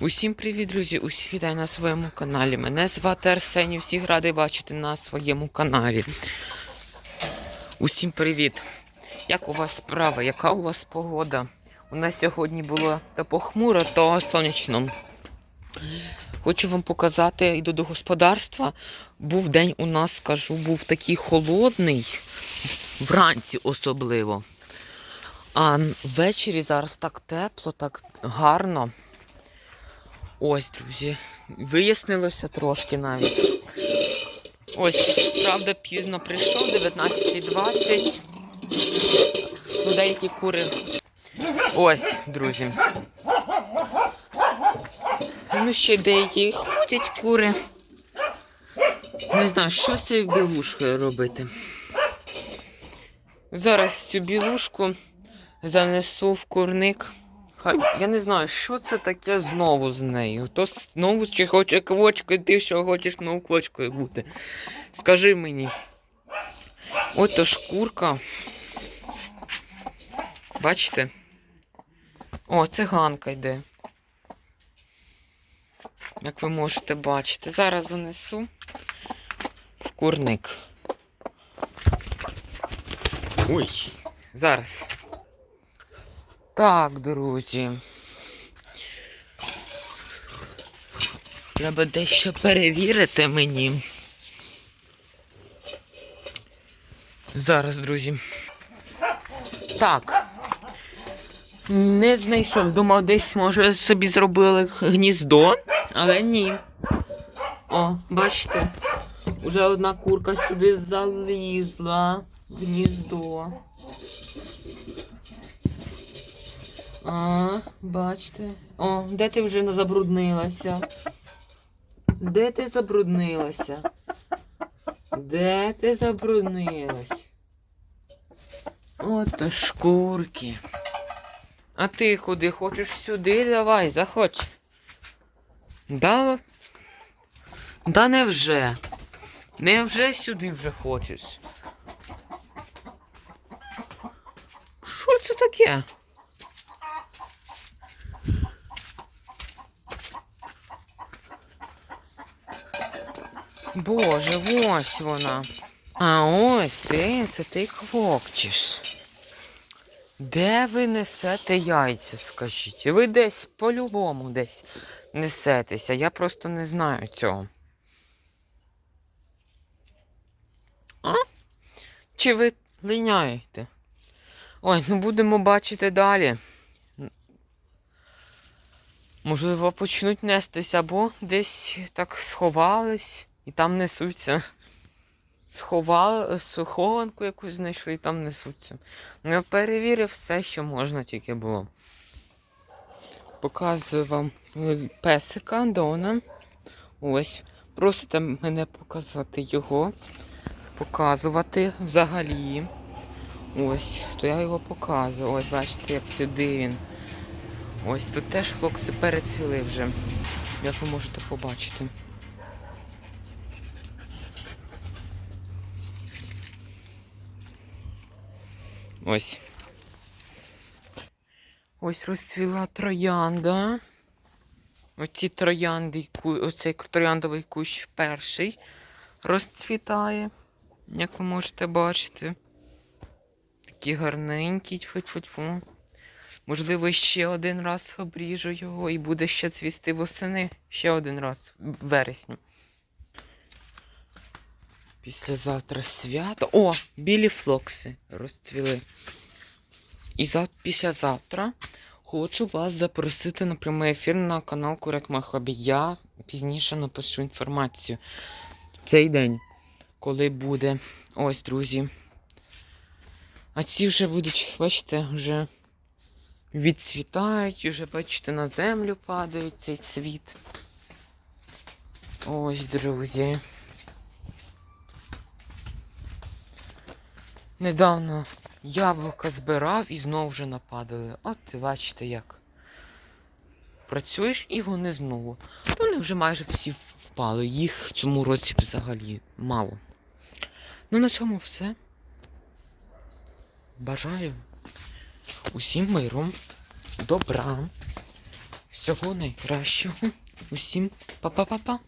Усім привіт, друзі! Усі вітаю на своєму каналі. Мене звати Арсеній, всіх радий бачити на своєму каналі. Усім привіт! Як у вас справа? Яка у вас погода? У нас сьогодні було то похмуро, то сонячно. Хочу вам показати, йду до господарства. Був день у нас, скажу, був такий холодний, вранці особливо. А ввечері зараз так тепло, так гарно. Ось, друзі, вияснилося трошки навіть. Ось, правда, пізно прийшов, 19.20. Ну, деякі кури. Ось, друзі. Ну, ще деякі ходять кури. Не знаю, що з цією білушкою робити. Зараз цю білушку занесу в курник. Хай я не знаю, що це таке знову з нею. То знову чи хоче квочкою, ти що хочеш знову квочкою бути. Скажи мені. Ото шкурка. Бачите? О, циганка йде. Як ви можете бачити. Зараз занесу в курник. Ой, зараз. Так, друзі. Треба дещо перевірити мені. Зараз, друзі. Так. Не знайшов. Думав, десь, може, собі зробили гніздо, але ні. О, бачите? Уже одна курка сюди залізла в гніздо. А, бачите. О, де ти вже забруднилася? Де ти забруднилася? Де ти забруднилась? Ото шкурки. А ти куди хочеш сюди? Давай, заходь. Да? Да невже? Невже сюди вже хочеш? Що це таке? Боже, ось вона. А ось ти, це ти квокчеш. Де ви несете яйця, скажіть? Ви десь по-любому десь несетеся. Я просто не знаю цього. А? Чи ви линяєте? Ой, ну будемо бачити далі. Можливо, почнуть нестися, або десь так сховались і там несуться. Сховали, схованку якусь знайшли і там несуться. Ну, я перевірив все, що можна тільки було. Показую вам е, песика Дона. Ось. Просите мене показати його. Показувати взагалі. Ось, то я його показую. Ось, бачите, як сюди він. Ось тут теж флокси перецвіли вже, як ви можете побачити. Ось. Ось розцвіла троянда. Оці троянди, оцей трояндовий кущ перший розцвітає, як ви можете бачити. Такий гарненький, тьфу-тьфу-тьфу. Можливо, ще один раз обріжу його і буде ще цвісти восени ще один раз в вересні. Післязавтра свято. О, білі флокси розцвіли. І зав... післязавтра хочу вас запросити на прямий ефір на канал Курек Махабі. Я пізніше напишу інформацію. Цей день, коли буде. Ось, друзі. А ці вже будуть, бачите, вже відцвітають, вже, бачите, на землю падають цей цвіт. Ось, друзі. Недавно яблука збирав і знову вже нападали. От бачите як. Працюєш і вони знову. Вони вже майже всі впали. Їх в цьому році взагалі мало. Ну на цьому все. Бажаю усім миру, добра, Всього найкращого. Усім па-па-па-па.